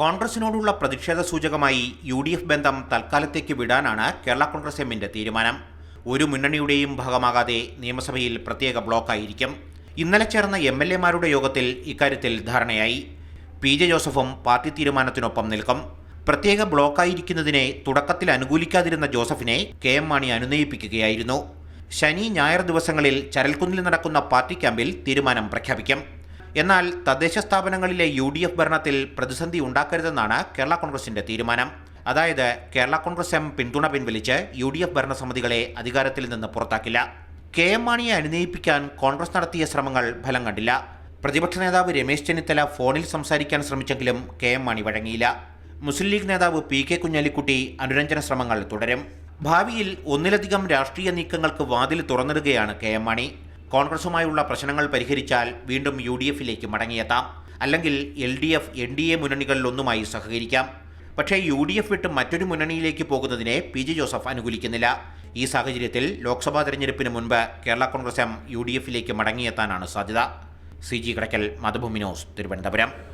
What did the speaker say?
കോൺഗ്രസിനോടുള്ള പ്രതിഷേധ സൂചകമായി U D F ബന്ധം തൽക്കാലത്തേക്ക് വിടാനാണ് കേരള കോൺഗ്രസ് എമ്മിന്റെ തീരുമാനം. ഒരു മുന്നണിയുടെയും ഭാഗമാകാതെ നിയമസഭയിൽ പ്രത്യേക ബ്ലോക്കായിരിക്കും. ഇന്നലെ ചേർന്ന എം എൽ എമാരുടെ യോഗത്തിൽ ഇക്കാര്യത്തിൽ ധാരണയായി. പി ജെ ജോസഫും പാർട്ടി തീരുമാനത്തിനൊപ്പം നിൽക്കും. പ്രത്യേക ബ്ലോക്കായിരിക്കുന്നതിനെ തുടക്കത്തിൽ അനുകൂലിക്കാതിരുന്ന ജോസഫിനെ കെ എം മാണി അനുനയിപ്പിക്കുകയായിരുന്നു. ശനി ഞായർ ദിവസങ്ങളിൽ ചരൽക്കുന്നിൽ നടക്കുന്ന പാർട്ടി ക്യാമ്പിൽ തീരുമാനം പ്രഖ്യാപിക്കും. എന്നാൽ തദ്ദേശ സ്ഥാപനങ്ങളിലെ യു ഡി എഫ് ഭരണത്തിൽ പ്രതിസന്ധി ഉണ്ടാക്കരുതെന്നാണ് കേരള കോൺഗ്രസിന്റെ തീരുമാനം. അതായത് കേരള കോൺഗ്രസ് എം പിന്തുണ പിൻവലിച്ച് യു ഡി എഫ് ഭരണസമിതികളെ അധികാരത്തിൽ നിന്ന് പുറത്താക്കില്ല. കെ എം മാണിയെ അനുനയിപ്പിക്കാൻ കോൺഗ്രസ് നടത്തിയ ശ്രമങ്ങൾ ഫലം കണ്ടില്ല. പ്രതിപക്ഷ നേതാവ് രമേശ് ചെന്നിത്തല ഫോണിൽ സംസാരിക്കാൻ ശ്രമിച്ചെങ്കിലും കെ എം മാണി വഴങ്ങിയില്ല. മുസ്ലിം ലീഗ് നേതാവ് പി കെ കുഞ്ഞാലിക്കുട്ടി അനുരഞ്ജന ശ്രമങ്ങൾ തുടരും. ഭാവിയിൽ ഒന്നിലധികം രാഷ്ട്രീയ നീക്കങ്ങൾക്ക് വാതിൽ തുറന്നിടുകയാണ് കെ എം മാണി. കോൺഗ്രസുമായുള്ള പ്രശ്നങ്ങൾ പരിഹരിച്ചാൽ വീണ്ടും യു ഡി എഫിലേക്ക് മടങ്ങിയെത്താം. അല്ലെങ്കിൽ L D F N D A മുന്നണികളിലൊന്നുമായി സഹകരിക്കാം. പക്ഷേ യു ഡി എഫ് വിട്ട് മറ്റൊരു മുന്നണിയിലേക്ക് പോകുന്നതിനെ പി ജെ ജോസഫ് അനുകൂലിക്കുന്നില്ല. ഈ സാഹചര്യത്തിൽ ലോക്സഭാ തെരഞ്ഞെടുപ്പിന് മുൻപ് Kerala Congress M U D എഫിലേക്ക് മടങ്ങിയെത്താനാണ് സാധ്യത. C G Kadakkal Mathrubhumi news Thiruvananthapuram.